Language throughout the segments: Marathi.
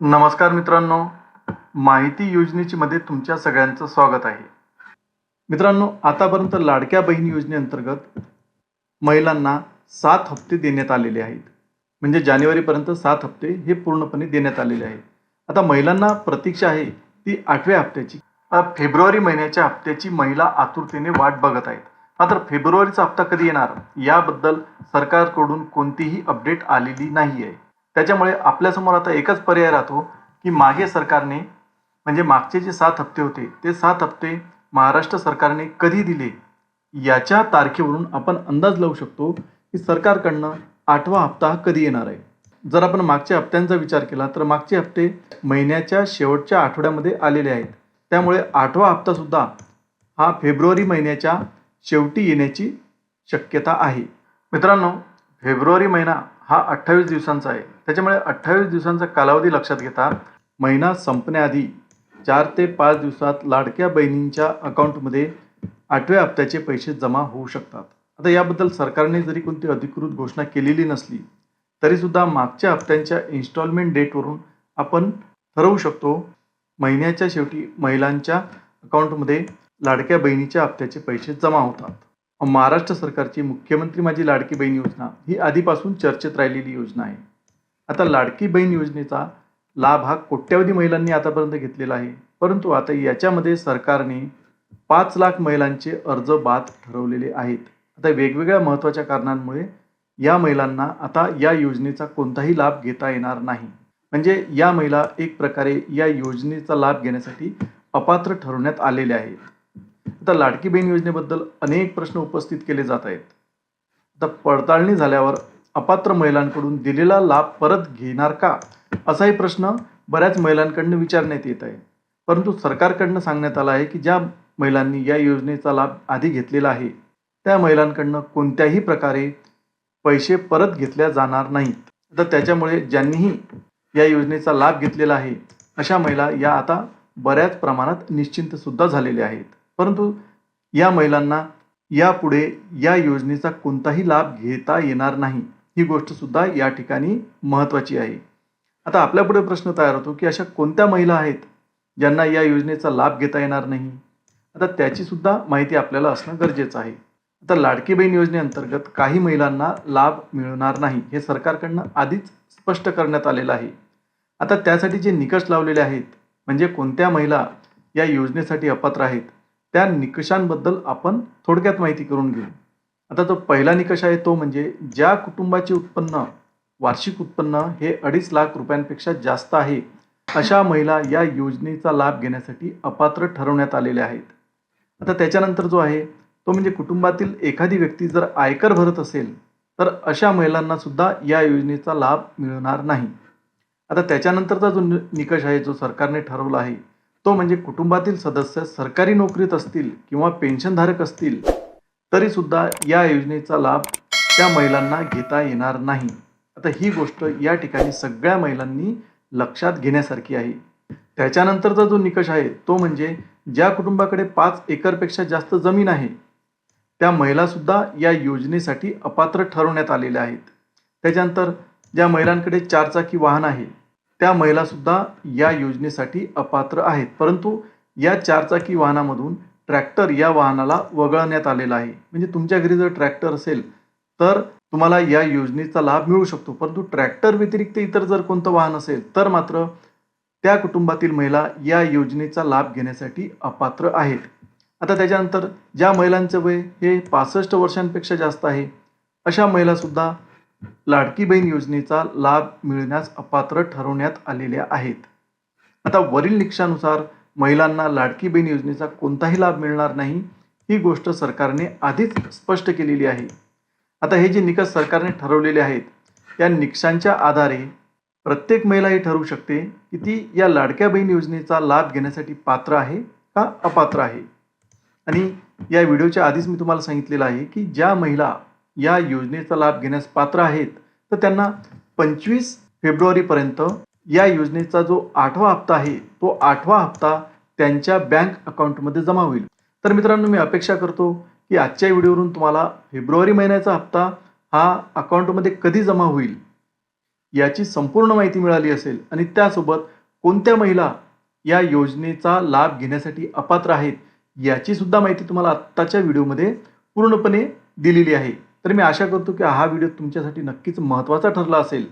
नमस्कार मित्रांनो. माहिती योजनेची मध्ये तुमच्या सगळ्यांचं स्वागत आहे. मित्रांनो आतापर्यंत लाडक्या बहीण योजनेअंतर्गत महिलांना सात हप्ते देण्यात आलेले आहेत. म्हणजे जानेवारीपर्यंत सात हप्ते हे पूर्णपणे देण्यात आलेले आहेत. आता महिलांना प्रतीक्षा आहे ती आठव्या हप्त्याची. फेब्रुवारी महिन्याच्या हप्त्याची महिला आतुरतेने वाट बघत आहेत. मात्र फेब्रुवारीचा हप्ता कधी येणार? याबद्दल सरकारकडून कोणतीही अपडेट आलेली नाही आहे त्याच्यामुळे आपल्यासमोर आता एकच पर्याय राहतो की मागे सरकारने म्हणजे मागचे जे सात हप्ते होते ते सात हप्ते महाराष्ट्र सरकारने कधी दिले? याच्या तारखेवरून आपण अंदाज लावू शकतो की सरकारकडनं आठवा हप्ता हा कधी येणार आहे? जर आपण मागच्या हप्त्यांचा विचार केला तर मागचे हप्ते महिन्याच्या शेवटच्या आठवड्यामध्ये आलेले आहेत. त्यामुळे आठवा हप्तासुद्धा हा फेब्रुवारी महिन्याच्या शेवटी येण्याची शक्यता आहे. मित्रांनो फेब्रुवारी महिना हा अठ्ठावीस दिवसांचा आहे. त्याच्यामुळे अठ्ठावीस दिवसांचा कालावधी लक्षात घेता महिना संपण्याआधी चार ते पाच दिवसात लाडक्या बहिणींच्या अकाउंटमध्ये आठव्या हप्त्याचे पैसे जमा होऊ शकतात. आता याबद्दल सरकारने जरी कोणती अधिकृत घोषणा केलेली नसली तरीसुद्धा मागच्या हप्त्यांच्या इन्स्टॉलमेंट डेटवरून आपण ठरवू शकतो महिन्याच्या शेवटी महिलांच्या अकाउंटमध्ये लाडक्या बहिणीच्या हप्त्याचे पैसे जमा होतात. महाराष्ट्र सरकारची मुख्यमंत्री माझी लाडकी बहीण योजना ही आधीपासून चर्चेत राहिलेली योजना आहे. आता लाडकी बहीण योजनेचा लाभ हा कोट्यावधी महिलांनी आतापर्यंत घेतलेला आहे. परंतु आता याच्यामध्ये सरकारने पाच लाख महिलांचे अर्ज बाद ठरवलेले आहेत. आता वेगवेगळ्या महत्त्वाच्या कारणांमुळे या महिलांना आता या योजनेचा कोणताही लाभ घेता येणार नाही. म्हणजे या महिला एक प्रकारे या योजनेचा लाभ घेण्यासाठी अपात्र ठरवण्यात आलेल्या आहेत. आता लाडकी बहीण योजनेबद्दल अनेक प्रश्न उपस्थित केले जात आहेत. आता पडताळणी झाल्यावर अपात्र महिलांकडून दिलेला लाभ परत घेणार का? असाही प्रश्न बऱ्याच महिलांकडनं विचारण्यात येत आहे. परंतु सरकारकडनं सांगण्यात आलं आहे की ज्या महिलांनी या योजनेचा लाभ आधी घेतलेला आहे त्या महिलांकडनं कोणत्याही प्रकारे पैसे परत घेतल्या जाणार नाहीत. तर त्याच्यामुळे ज्यांनीही या योजनेचा लाभ घेतलेला आहे अशा महिला या आता बऱ्याच प्रमाणात निश्चिंतसुद्धा झालेल्या आहेत. परंतु या महिलांना यापुढे या योजनेचा कोणताही लाभ घेता येणार नाही. ही गोष्टसुद्धा या ठिकाणी महत्त्वाची आहे. आता आपल्यापुढे प्रश्न तयार होतो की अशा कोणत्या महिला आहेत ज्यांना या योजनेचा लाभ घेता येणार नाही? आता त्याचीसुद्धा माहिती आपल्याला असणं गरजेचं आहे. आता लाडकी बहीण योजनेअंतर्गत काही महिलांना लाभ मिळणार नाही हे सरकारकडनं आधीच स्पष्ट करण्यात आलेलं आहे. आता त्यासाठी जे निकष लावलेले आहेत म्हणजे कोणत्या महिला या योजनेसाठी अपात्र आहेत त्या निकषांबद्दल आपण थोडक्यात माहिती करून घेऊ. आता तो पहिला निकष आहे तो म्हणजे ज्या कुटुंबाचे उत्पन्न वार्षिक उत्पन्न हे अडीच लाख रुपयांपेक्षा जास्त आहे अशा महिला या योजनेचा लाभ घेण्यासाठी अपात्र ठरवण्यात आलेल्या आहेत. आता त्याच्यानंतर जो आहे तो म्हणजे कुटुंबातील एखादी व्यक्ती जर आयकर भरत असेल तर अशा महिलांना सुद्धा या योजनेचा लाभ मिळणार नाही. आता त्याच्यानंतरचा जो निकष आहे जो सरकारने ठरवला आहे तो म्हणजे कुटुंबातील सदस्य सरकारी नोकरीत असतील किंवा पेन्शनधारक असतील तरी सुद्धा या योजनेचा लाभ त्या महिलांना घेता येणार नाही. आता ही गोष्ट या ठिकाणी सगळ्या महिलांनी लक्षात घेण्यासारखी आहे. त्याच्यानंतरचा जो निकष आहे तो म्हणजे ज्या कुटुंबाकडे पाच एकरपेक्षा जास्त जमीन आहे त्या महिलासुद्धा या योजनेसाठी अपात्र ठरवण्यात आलेल्या आहेत. त्याच्यानंतर ज्या महिलांकडे चारचाकी वाहन आहे त्या महिलासुद्धा या योजनेसाठी अपात्र आहेत. परंतु या चारचाकी वाहनामधून ट्रॅक्टर या वाहनाला वगळण्यात आलेला आहे. म्हणजे तुमच्या घरी जर ट्रॅक्टर असेल तर तुम्हाला या योजनेचा लाभ मिळू शकतो. परंतु ट्रॅक्टर व्यतिरिक्त इतर जर कोणतं वाहन असेल तर मात्र त्या कुटुंबातील महिला या योजनेचा लाभ घेण्यासाठी अपात्र आहेत. आता त्याच्यानंतर ज्या महिलांचं वय हे पासष्ट वर्षांपेक्षा जास्त आहे अशा महिलासुद्धा लाडकी बहीण योजनेचा लाभ मिळण्यास अपात्र ठरवण्यात आलेल्या आहेत. आता वरील निकषानुसार महिलांना लाडकी बहीण योजनेचा कोणताही लाभ मिळणार नाही ही गोष्ट सरकारने आधीच स्पष्ट केलेली आहे. आता हे जे निकष सरकारने ठरवलेले आहेत त्या निकषांच्या आधारे प्रत्येक महिला हे ठरवू शकते की ती या लाडक्या बहीण योजनेचा लाभ घेण्यासाठी पात्र आहे का अपात्र आहे. आणि या व्हिडिओच्या आधीच मी तुम्हाला सांगितलेलं आहे की ज्या महिला या योजनेचा लाभ घेण्यास पात्र आहेत तर त्यांना पंचवीस फेब्रुवारीपर्यंत या योजनेचा जो आठवा हप्ता आहे तो आठवा हप्ता त्यांच्या बँक अकाउंटमध्ये जमा होईल. तर मित्रांनो मी अपेक्षा करतो की आजच्या व्हिडिओवरून तुम्हाला फेब्रुवारी महिन्याचा हप्ता हा अकाउंटमध्ये कधी जमा होईल याची संपूर्ण माहिती मिळाली असेल आणि त्यासोबत कोणत्या महिला या योजनेचा लाभ घेण्यासाठी अपात्र आहेत याची सुद्धा माहिती तुम्हाला आत्ताच्या व्हिडिओमध्ये पूर्णपणे दिलेली आहे. तर मी आशा करतो की हा व्हिडिओ तुमच्यासाठी नक्कीच महत्त्वाचा ठरला असेल.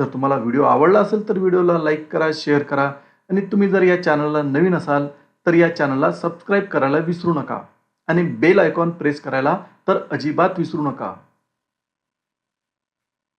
जर तुम्हाला व्हिडिओ आवडला असेल तर व्हिडिओला लाईक करा शेअर करा. आणि तुम्ही जर या चॅनलला नवीन असाल तर या चॅनलला सबस्क्राईब करायला विसरू नका. आणि बेल आयकॉन प्रेस करायला तर अजिबात विसरू नका.